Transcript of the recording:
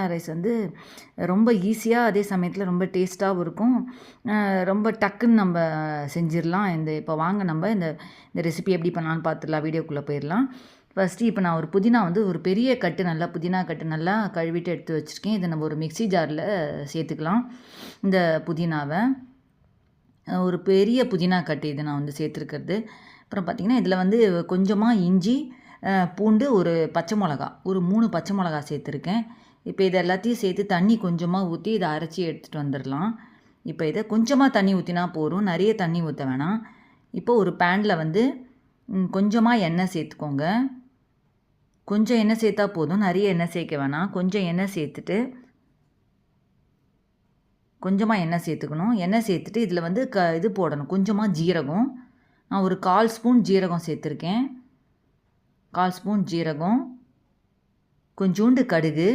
Rice வந்து ரொம்ப ஈஸியாக அதே சமயத்தில் ரொம்ப டேஸ்ட்டாகவும் இருக்கும். ரொம்ப டக்குன்னு நம்ம செஞ்சிடலாம் இந்த இப்போ வாங்க நம்ம இந்த இந்த ரெசிபி எப்படி பண்ணலான்னு பார்த்துடலாம் வீடியோக்குள்ளே போயிடலாம் ஃபஸ்ட்டு இப்போ நான் ஒரு புதினா வந்து ஒரு பெரிய கட்டு நல்லா புதினா கட்டு நல்லா கழுவிட்டு எடுத்து வச்சுருக்கேன். இதை நம்ம ஒரு மிக்சி ஜாரில் சேர்த்துக்கலாம் இந்த புதினாவை. ஒரு பெரிய புதினா கட்டு இதை நான் வந்து சேர்த்துருக்கிறது. அப்புறம் பார்த்திங்கன்னா இதில் வந்து கொஞ்சமாக இஞ்சி பூண்டு ஒரு பச்சை மிளகா ஒரு மூணு பச்சை மிளகா சேர்த்துருக்கேன். இப்போ இது எல்லாத்தையும் சேர்த்து தண்ணி கொஞ்சமாக ஊற்றி இதை அரைச்சி எடுத்துகிட்டு வந்துடலாம். இப்போ இதை கொஞ்சமாக தண்ணி ஊற்றினா போதும். நிறைய தண்ணி ஊற்ற வேணாம். இப்போ ஒரு பேனில் வந்து கொஞ்சமாக எண்ணெய் சேர்த்துக்கோங்க. கொஞ்சம் எண்ணெய் சேர்த்தா போதும். நிறைய எண்ணெய் சேர்க்க வேணாம். கொஞ்சம் எண்ணெய் சேர்த்துட்டு கொஞ்சமாக எண்ணெய் சேர்த்துக்கணும். எண்ணெய் சேர்த்துட்டு இதில் வந்து க இது போடணும். கொஞ்சமாக ஜீரகம். நான் ஒரு கால் ஸ்பூன் ஜீரகம் சேர்த்துருக்கேன். கால் ஸ்பூன் ஜீரகம் கொஞ்சோண்டு கடுகு